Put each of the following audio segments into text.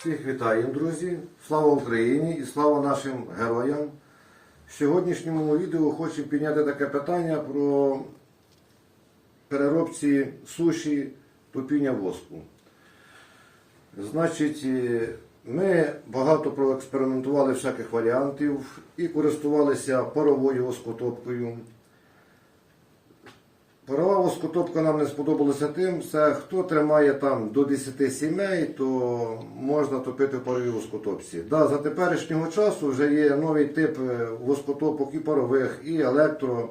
Всіх вітаю, друзі! Слава Україні і слава нашим героям! В сьогоднішньому відео хочу підняти таке питання про переробці суші топіння воску. Значить, е, ми багато проекспериментували всяких варіантів і користувалися паровою воскотопкою. Парова воскотопка нам не сподобалася тим, це хто тримає там до 10 сімей, то можна топити в паровій воскотопці. Да, за теперішнього часу вже є новий тип е, воскотопок і парових, і електро.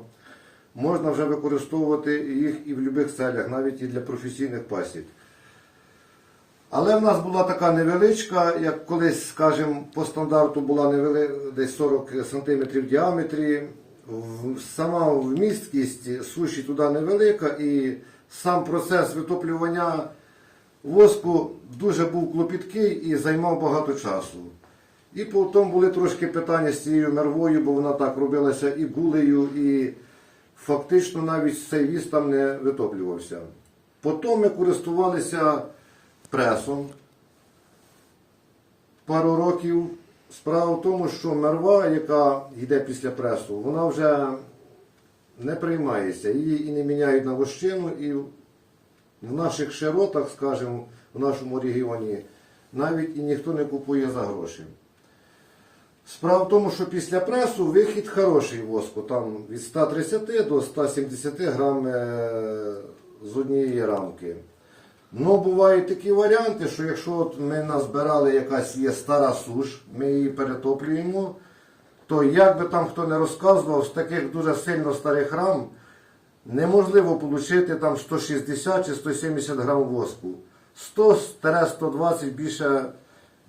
Можна вже використовувати їх і в будь-яких целях, навіть і для професійних пасік. Але в нас була така невеличка, як колись, скажімо, по стандарту була невели... десь 40 см в діаметрі. Сама вмісткість суші туди невелика і сам процес витоплювання воску дуже був клопіткий і займав багато часу. І потім були трошки питання з цією мервою, бо вона так робилася і гулею, і фактично навіть цей віз там не витоплювався. Потім ми користувалися пресом пару років. Справа в тому, що мерва, яка йде після пресу, вона вже не приймається. Її і не міняють на вощину, і в наших широтах, скажімо, в нашому регіоні, навіть і ніхто не купує за гроші. Справа в тому, що після пресу вихід хороший воску, там від 130 до 170 грам е, з однієї рамки. Ну, бувають такі варіанти, що якщо от ми назбирали якась є стара суш, ми її перетоплюємо, то як би там хто не розказував, з таких дуже сильно старих рам неможливо отримати там 160 чи 170 грам воску. 100-120 більше,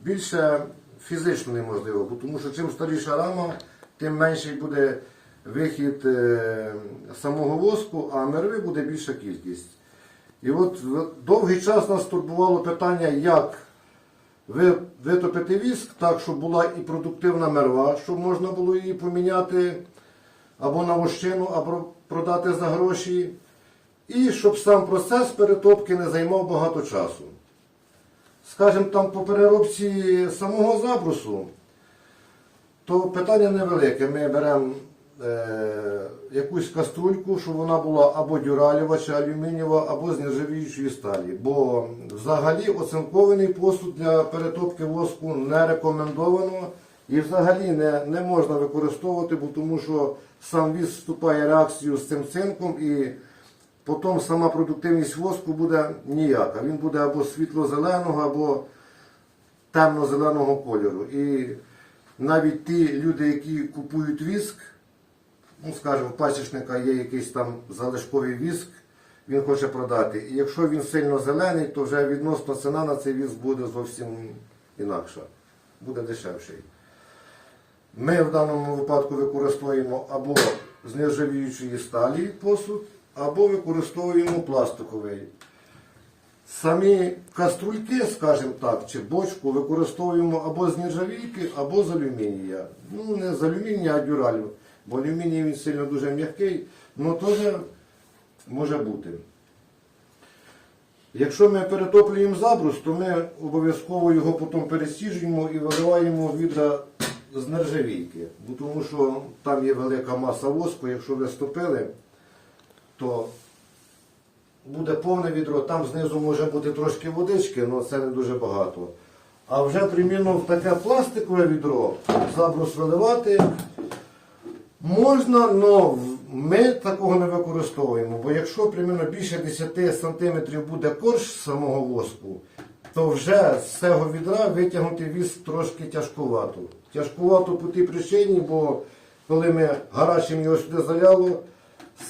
більше фізично неможливо, тому що чим старіша рама, тим менший буде вихід е, самого воску, а мерви буде більша кількість. І от довгий час нас турбувало питання, як витопити віск так, щоб була і продуктивна мерва, щоб можна було її поміняти або на вощину, або продати за гроші, і щоб сам процес перетопки не займав багато часу. Скажімо, там по переробці самого забрусу, то питання невелике. Ми беремо е, якусь каструльку, щоб вона була або дюралєва чи алюмінієва, або з нержавіючої сталі. Бо взагалі оцинкований посуд для перетопки воску не рекомендовано і взагалі не, не можна використовувати, бо тому що сам віз вступає в реакцію з цим цинком і потім сама продуктивність воску буде ніяка. Він буде або світло-зеленого, або темно-зеленого кольору. І навіть ті люди, які купують віск, ну скажімо, пасічника є якийсь там залишковий віск, він хоче продати. І якщо він сильно зелений, то вже відносно ціна на цей віск буде зовсім інакша, буде дешевший. Ми в даному випадку використовуємо або з нержавіючої сталі посуд, або використовуємо пластиковий. Самі каструльки, скажімо так, чи бочку використовуємо або з нержавійки, або з алюмінія. Ну, не з алюмінія, а дюралю. Бо алюміній він сильно дуже м'який, але теж може бути. Якщо ми перетоплюємо забрус, то ми обов'язково його потім пересіжуємо і виливаємо відра з нержавійки. Тому що там є велика маса воску, якщо ви стопили, то буде повне відро, там знизу може бути трошки водички, але це не дуже багато. А вже примірно в таке пластикове відро забрус виливати можна, але ми такого не використовуємо. Бо якщо примірно більше 10 см буде корж самого воску, то вже з цього відра витягнути віск трошки тяжкувато. Тяжкувато по тій причині, бо коли ми гарячим його сюди заляло,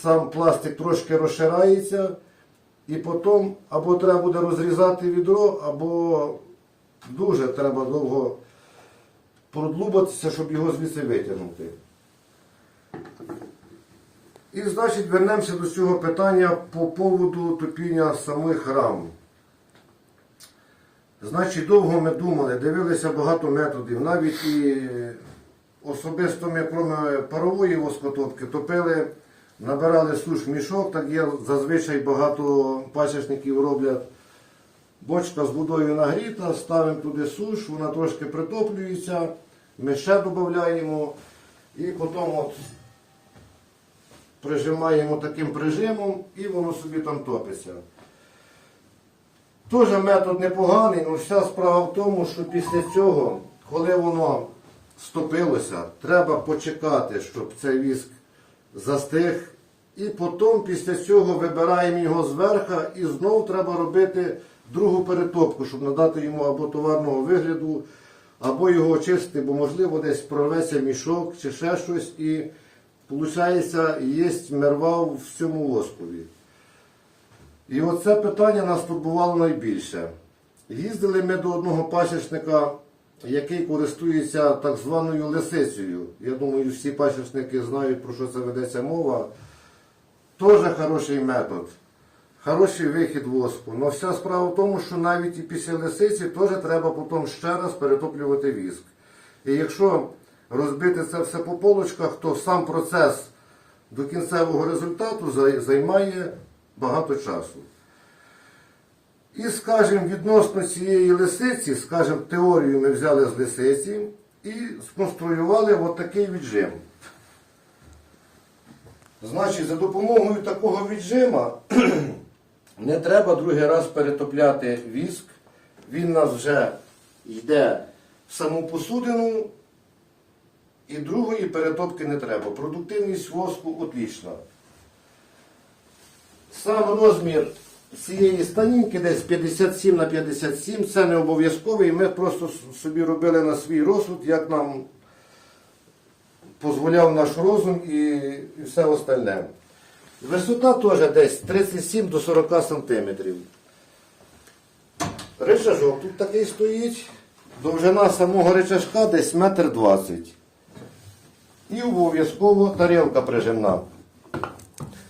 сам пластик трошки розширається. І потім або треба буде розрізати відро, або дуже треба довго продлубатися, щоб його звідси витягнути. І, значить, вернемося до цього питання по поводу топіння самих рам. Значить, довго ми думали, дивилися багато методів, навіть і особисто ми, крім парової воскотопки, топили, набирали суш мішок, так є зазвичай багато пасічників роблять Бочка з водою нагріта, ставимо туди суш, вона трошки притоплюється, ми ще додаємо і потім от прижимаємо таким прижимом і воно собі там топиться. Теж метод непоганий, але вся справа в тому, що після цього, коли воно стопилося, треба почекати, щоб цей віск застиг. І потім після цього вибираємо його зверху і знову треба робити другу перетопку, щоб надати йому або товарного вигляду, або його очистити, бо можливо десь прорветься мішок чи ще щось. І виходить, є мерва в цьому воскові. І оце питання нас турбувало найбільше. Їздили ми до одного пасічника, який користується так званою лисицею. Я думаю, всі пасічники знають, про що це ведеться мова. Теж хороший метод, хороший вихід воску. Але вся справа в тому, що навіть і після лисиці теж треба потім ще раз перетоплювати віск. І якщо розбити це все по полочках, то сам процес до кінцевого результату займає багато часу. І, скажімо, відносно цієї лисиці, скажімо, теорію ми взяли з лисиці і сконструювали от віджим. Значить, за допомогою такого віджима не треба другий раз перетопляти віск. Він у нас вже йде в саму посудину, і другої перетопки не треба. Продуктивність воску отлічна. Сам розмір цієї станінки десь 57 на 57, це не обов'язковий. Ми просто собі робили на свій розсуд, як нам дозволяв наш розум і, все остальне. Висота теж десь 37 до 40 сантиметрів. Ричажок тут такий стоїть. Довжина самого ричажка десь метр двадцять. І обов'язково тарілка прижимна.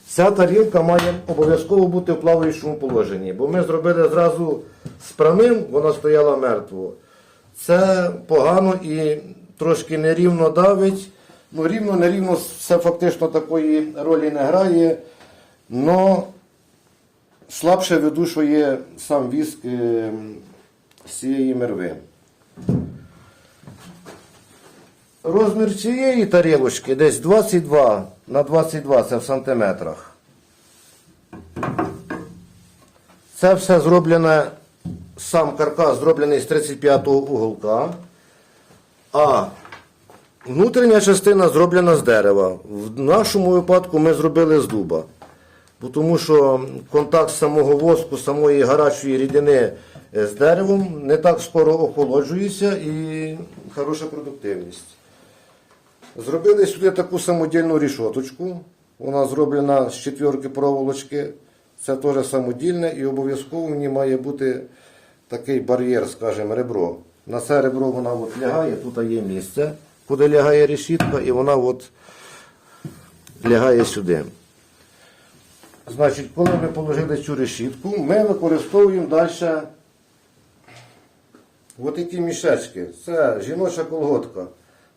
Ця тарілка має обов'язково бути в плаваючому положенні, бо ми зробили зразу з праним, вона стояла мертво. Це погано і трошки нерівно давить. Ну, рівно, нерівно це фактично такої ролі не грає. Но слабше видушує сам віск е, з цієї мерви. Розмір цієї тарілочки десь 22 на 22 це в сантиметрах. Це все зроблене, сам каркас зроблений з 35-го уголка, а внутрішня частина зроблена з дерева. В нашому випадку ми зробили з дуба. Тому що контакт самого воску, самої гарячої рідини е, з деревом не так скоро охолоджується і хороша продуктивність. Зробили сюди таку самодільну рішоточку. Вона зроблена з четвірки проволочки. Це теж самодільне і обов'язково в ній має бути такий бар'єр, скажімо, ребро. На це ребро вона от лягає, тут є місце, куди лягає решітка, і вона от лягає сюди. Значить, коли ми положили цю решітку, ми використовуємо далі от такі мішечки. Це жіноча колготка.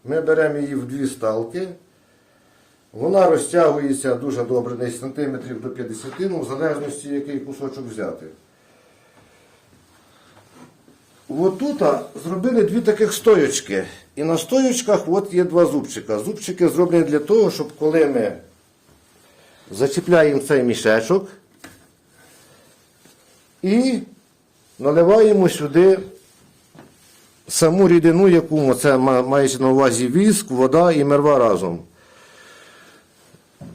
Ми беремо її в дві сталки. Вона розтягується дуже добре, десь сантиметрів до 50, ну, в залежності, який кусочок взяти. От тут зробили дві таких стоючки. І на стоючках от є два зубчика. Зубчики зроблені для того, щоб коли ми зачіпляємо цей мішечок і наливаємо сюди саму рідину, яку це мається на увазі віск, вода і мерва разом.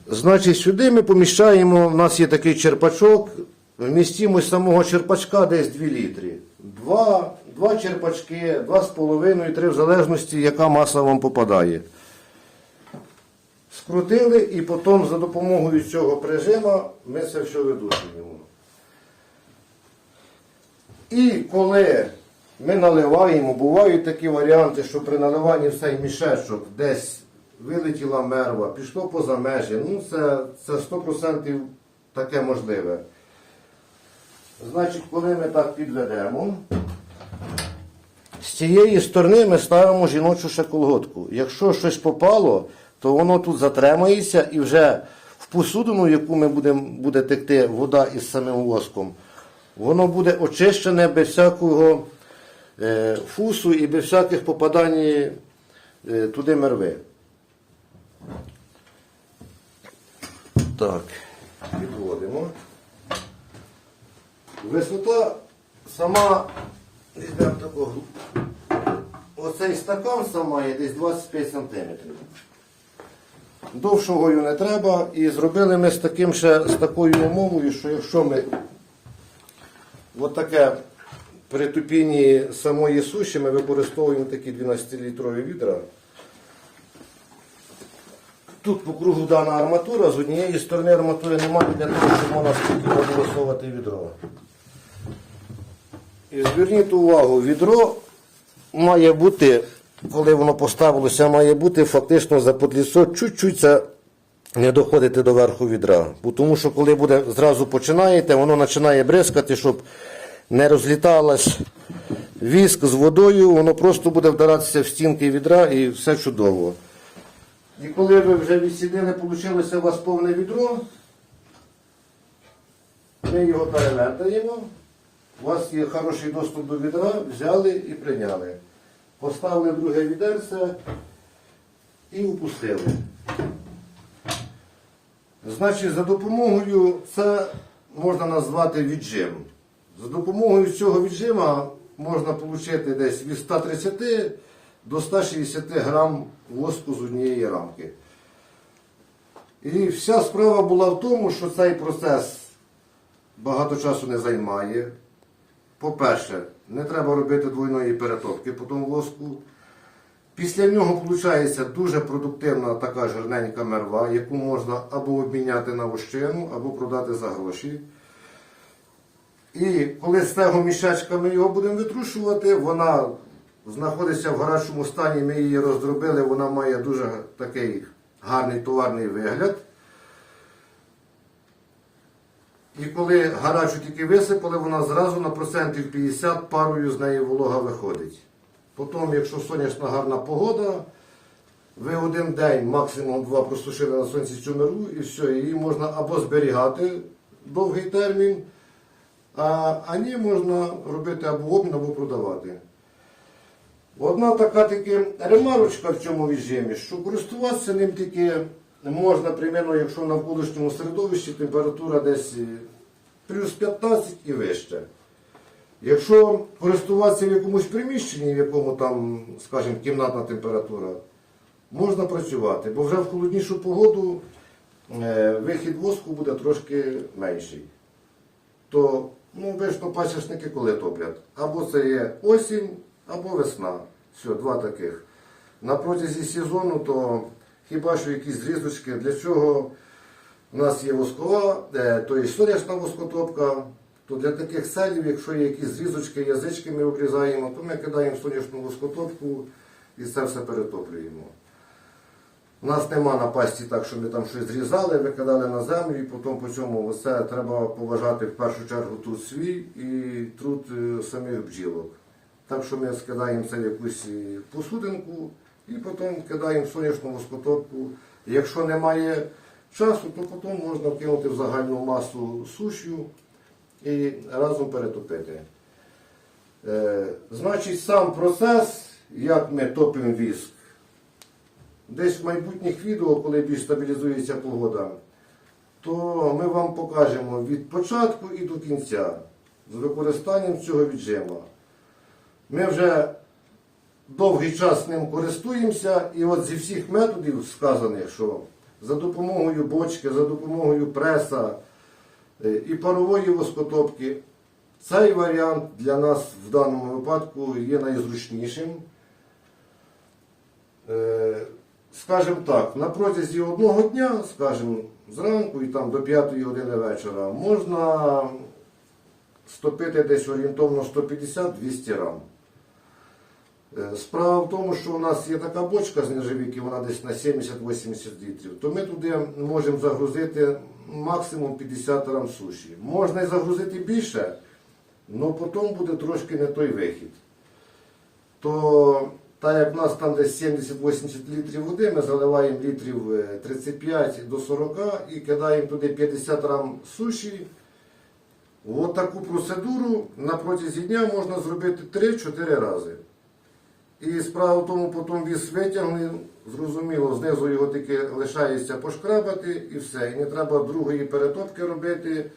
Значить, сюди ми поміщаємо, у нас є такий черпачок, вмістимость самого черпачка десь 2 літри. Два, два черпачки, 2,5, 3, в залежності, яка маса вам попадає. Скрутили і потім за допомогою цього прижима ми це все видушуємо. І коли ми наливаємо, бувають такі варіанти, що при наливанні в мішечок десь вилетіла мерва, пішло поза межі. Ну, це, це 100% таке можливе. Значить, коли ми так підведемо, з цієї сторони ми ставимо жіночу ще колготку. Якщо щось попало, то воно тут затремається і вже в посудину, яку ми будемо, буде текти вода із самим воском, воно буде очищене без всякого фусу і без всяких попадань е, туди мерви. Так, підводимо. Висота сама, візьмемо таку, оцей стакан сам має десь 25 см. Довшого не треба. І зробили ми з таким ще з такою умовою, що якщо ми от таке при тупінні самої суші ми використовуємо такі 12-літрові відра. Тут по кругу дана арматура, з однієї сторони арматури немає для того, щоб можна спокійно висовувати відро. І зверніть увагу, відро має бути, коли воно поставилося, має бути фактично за подліцо чуть-чуть не доходити до верху відра. Тому що коли буде зразу починаєте, воно починає бризкати, щоб не розліталась віск з водою, воно просто буде вдаратися в стінки відра і все чудово. І коли ви вже відсідили, вийшло у вас повне відро, ми його перевертаємо. У вас є хороший доступ до відра, взяли і прийняли. Поставили друге відерце і опустили. Значить, за допомогою це можна назвати віджим. За допомогою цього віджима можна отримати десь від 130 до 160 грам воску з однієї рамки. І вся справа була в тому, що цей процес багато часу не займає. По-перше, не треба робити двойної перетопки по тому воску. Після нього виходить дуже продуктивна така жирненька мерва, яку можна або обміняти на вощину, або продати за гроші. І коли з того мішечка ми його будемо витрушувати, вона знаходиться в гарячому стані, ми її роздробили, вона має дуже такий гарний товарний вигляд. І коли гарячу тільки висипали, вона зразу на процентів 50 парою з неї волога виходить. Потім, якщо сонячна гарна погода, ви один день, максимум два просушили на сонці цю миру і все, її можна або зберігати довгий термін, а, а можна робити або обмін, або продавати. Одна така таки ремарочка в цьому режимі, що користуватися ним тільки можна, примерно, якщо в навколишньому середовищі температура десь е, плюс 15 і вище. Якщо користуватися в якомусь приміщенні, в якому там, скажімо, кімнатна температура, можна працювати, бо вже в холоднішу погоду е, вихід воску буде трошки менший. То ну, вишно пасічники коли топлять? Або це є осінь, або весна. Все, два таких. На протязі сезону, то хіба що якісь зрізочки, для чого у нас є воскова, е, то є сонячна воскотопка, то для таких селів, якщо є якісь зрізочки, язички ми обрізаємо, то ми кидаємо сонячну воскотопку і це все перетоплюємо. У нас нема на пасті так, що ми там щось зрізали, викидали на землю і потім по цьому все треба поважати в першу чергу труд свій і труд е, самих бджілок. Так що ми скидаємо це в якусь е, посудинку і потім кидаємо в сонячну воскотопку. Якщо немає часу, то потім можна вкинути в загальну масу сушю і разом перетопити. Е, значить, сам процес, як ми топимо віск, десь в майбутніх відео, коли більш стабілізується погода, то ми вам покажемо від початку і до кінця з використанням цього віджима. Ми вже довгий час ним користуємося, і от зі всіх методів сказаних, що за допомогою бочки, за допомогою преса е, і парової воскотопки, цей варіант для нас в даному випадку є найзручнішим. Скажімо так, на протязі одного дня, скажімо, зранку і там до 5 години вечора, можна стопити десь орієнтовно 150-200 рам. Е, Справа в тому, що у нас є така бочка з нержавійки, вона десь на 70-80 літрів, то ми туди можемо загрузити максимум 50 рам суші. Можна і загрузити більше, але потім буде трошки не той вихід. То так як в нас там десь 70-80 літрів води, ми заливаємо літрів е, 35 до 40 і кидаємо туди 50 рам суші От таку процедуру на протязі дня можна зробити 3-4 рази. І справа в тому, потім віз витягне, зрозуміло, знизу його тільки лишається пошкрабати і все. І не треба другої перетопки робити.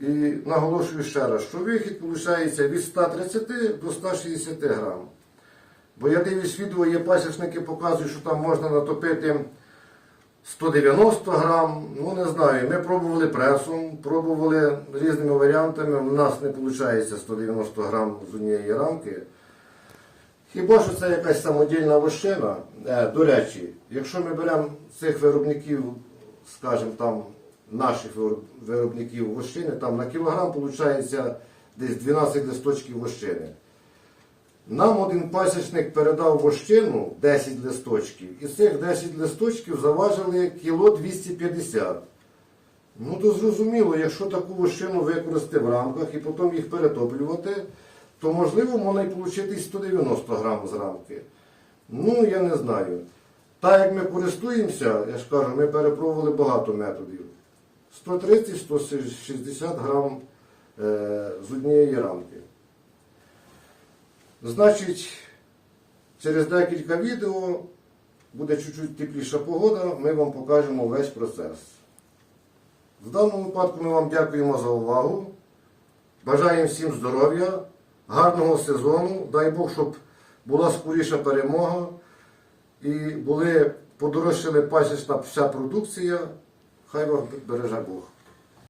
І наголошую ще раз, що вихід виходить від 130 до 160 грам. Бо я дивлюсь відео, є пасічники показують, що там можна натопити 190 грам. Ну не знаю. Ми пробували пресом, пробували різними варіантами. У нас не виходить 190 грам з однієї рамки. Хіба що це якась самодільна вощина? Е, до речі, якщо ми беремо цих виробників, скажімо там, наших виробників вощини, там на кілограм виходить десь 12 листочків вощини. Нам один пасічник передав вощину 10 листочків, і з цих 10 листочків заважили кіло 250. Ну то зрозуміло, якщо таку вощину використати в рамках і потім їх перетоплювати, то можливо можна і отримати 190 грам з рамки. Ну, я не знаю. Так як ми користуємося, я ж кажу, ми перепробували багато методів. 130-160 грам е, з однієї рамки. Значить, через декілька відео буде чуть-чуть тепліша погода, ми вам покажемо весь процес. В даному випадку ми вам дякуємо за увагу. Бажаємо всім здоров'я, гарного сезону. Дай Бог, щоб була скоріша перемога і були подорожчали пасічна вся продукція. Хай вас береже Бог.